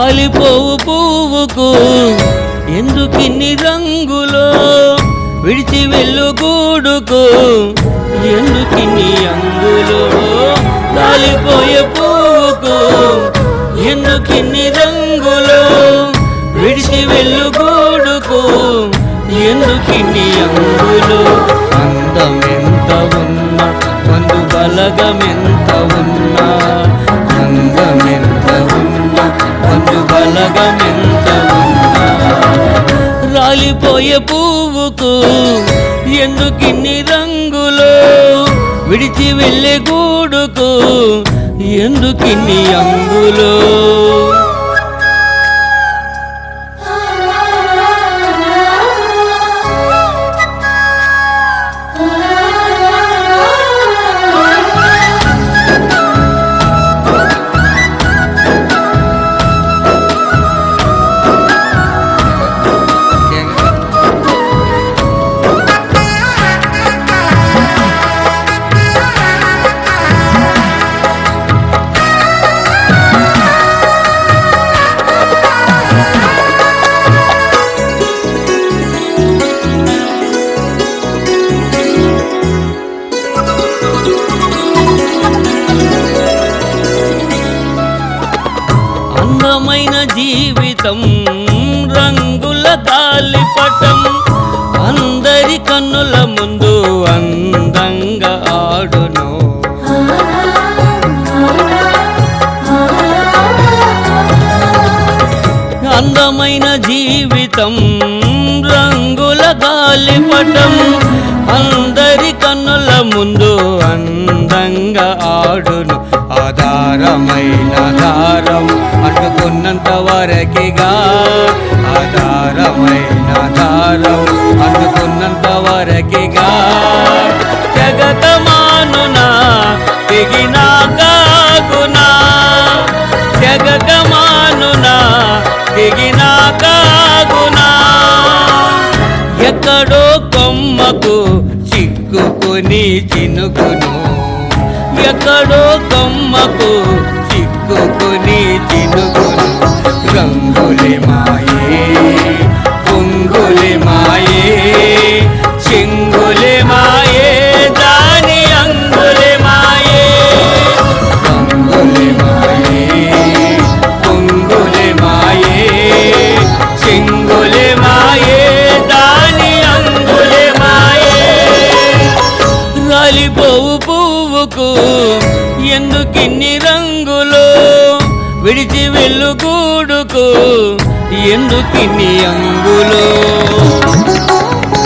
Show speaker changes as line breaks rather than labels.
రాలిపోవు పువ్వుకు ఎందుకిన్ని రంగులో విడిచి వెళ్ళు గూడుకు? ఎందుకిన్ని అంగులో రాలిపోయే పువ్వుకు? ఎందుకిన్ని రంగులో విడిచి వెళ్ళు గూడుకు? ఎందుకిన్ని అంగులో అందమెంత ఉన్న మందు బలగం రాలిపోయే పువ్వుకు ఎందుకిన్ని రంగులు? విడిచి వెళ్ళే గూడుకు ఎందుకిన్ని అంగులో? అందమైన జీవితం రంగుల గాలిపటం అందరి కన్నుల ముందు అందంగా ఆడును. అందమైన జీవితం రంగుల గాలిపటం అందరి కన్నుల ముందు ఆధారం అనుకున్నంత వరకిగా ఆధారమైన ఆధారం అనుకున్నంత వరకిగా జగతమానునా దిగినాకాగునా జగతమానునా దిగినాకాగునా ఎక్కడో కొమ్మకు చిక్కుకుని చినుకును. ఎక్కడో కొమ్మకు చిక్కుకుని చినుకును రంగులే మా పోవు పువ్వుకు ఎందుకిన్ని రంగులు విడిచి వెళ్ళు గూడుకు? ఎందుకిన్ని అంగులో?